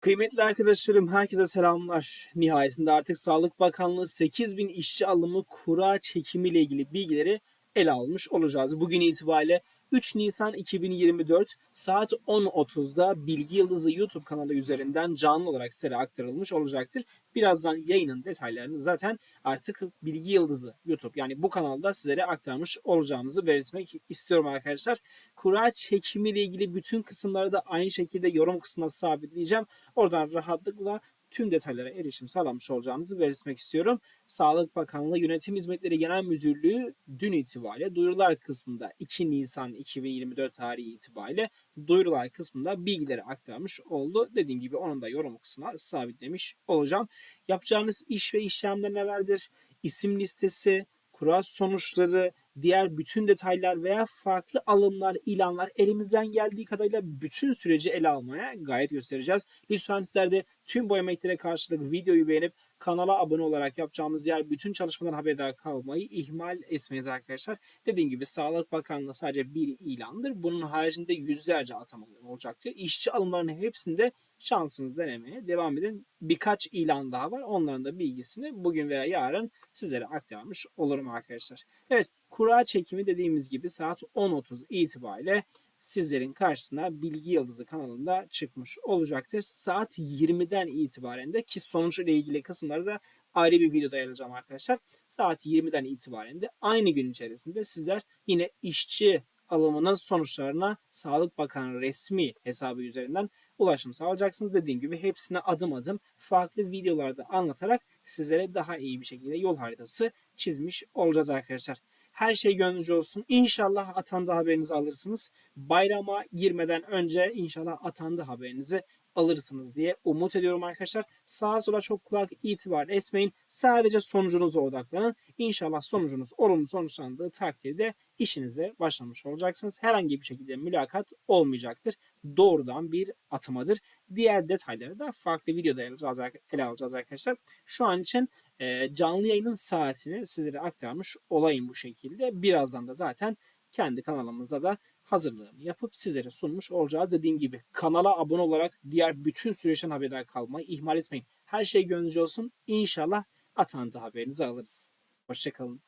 Kıymetli arkadaşlarım herkese selamlar. Nihayetinde artık Sağlık Bakanlığı 8000 işçi alımı kura çekimi ile ilgili bilgileri ele almış olacağız. Bugün itibariyle 3 Nisan 2024 saat 10.30'da Bilgi Yıldızı YouTube kanalı üzerinden canlı olarak size aktarılmış olacaktır. Birazdan yayının detaylarını zaten artık Bilgi Yıldızı YouTube yani bu kanalda sizlere aktarmış olacağımızı belirtmek istiyorum arkadaşlar. Kura çekimi ile ilgili bütün kısımları da aynı şekilde yorum kısmına sabitleyeceğim. Oradan rahatlıkla tüm detaylara erişim sağlamış olacağınızı belirtmek istiyorum. Sağlık Bakanlığı Yönetim Hizmetleri Genel Müdürlüğü dün itibariyle duyurular kısmında 2 Nisan 2024 tarihi itibariyle duyurular kısmında bilgileri aktarmış oldu. Dediğim gibi onun da yorum kısmına sabitlemiş olacağım. Yapacağınız iş ve işlemler nelerdir? İsim listesi, kura sonuçları, diğer bütün detaylar veya farklı alımlar, ilanlar elimizden geldiği kadarıyla bütün süreci ele almaya gayet göstereceğiz. Lütfen sizler de tüm bu emeklere karşılık videoyu beğenip kanala abone olarak yapacağımız diğer bütün çalışmadan haberdar kalmayı ihmal etmeyiz arkadaşlar. Dediğim gibi Sağlık Bakanlığı sadece bir ilandır. Bunun haricinde yüzlerce atama olacaktır. İşçi alımlarının hepsinde şansınız denemeye devam edin. Birkaç ilan daha var. Onların da bilgisini bugün veya yarın sizlere aktarmış olurum arkadaşlar. Evet kura çekimi dediğimiz gibi saat 10.30 itibariyle sizlerin karşısına Bilgi Yıldızı kanalında çıkmış olacaktır. Saat 20'den itibaren de ki sonuç ile ilgili kısımları da ayrı bir videoda ayıracağım arkadaşlar. Saat 20'den itibaren de aynı gün içerisinde sizler yine işçi alımının sonuçlarına Sağlık Bakanı resmi hesabı üzerinden ulaşım sağlayacaksınız. Dediğim gibi hepsine adım adım farklı videolarda anlatarak sizlere daha iyi bir şekilde yol haritası çizmiş olacağız arkadaşlar. Her şey gönlünüzce olsun. İnşallah atandı haberinizi alırsınız. Bayrama girmeden önce inşallah atandı haberinizi alırsınız diye umut ediyorum arkadaşlar. Sağa sola çok kulak itibar etmeyin. Sadece sonucunuza odaklanın. İnşallah sonucunuz olumlu sonuçlandığı takdirde işinize başlamış olacaksınız. Herhangi bir şekilde mülakat olmayacaktır. Doğrudan bir atamadır. Diğer detayları da farklı videoda ele alacağız, ele alacağız arkadaşlar. Şu an için e, canlı yayının saatini sizlere aktarmış olayım bu şekilde. Birazdan da zaten kendi kanalımızda da hazırlığını yapıp sizlere sunmuş olacağız. Dediğim gibi kanala abone olarak diğer bütün süreçten haberdar kalmayı ihmal etmeyin. Her şey gönlünüzce olsun. İnşallah atandı haberinizi alırız. Hoşçakalın.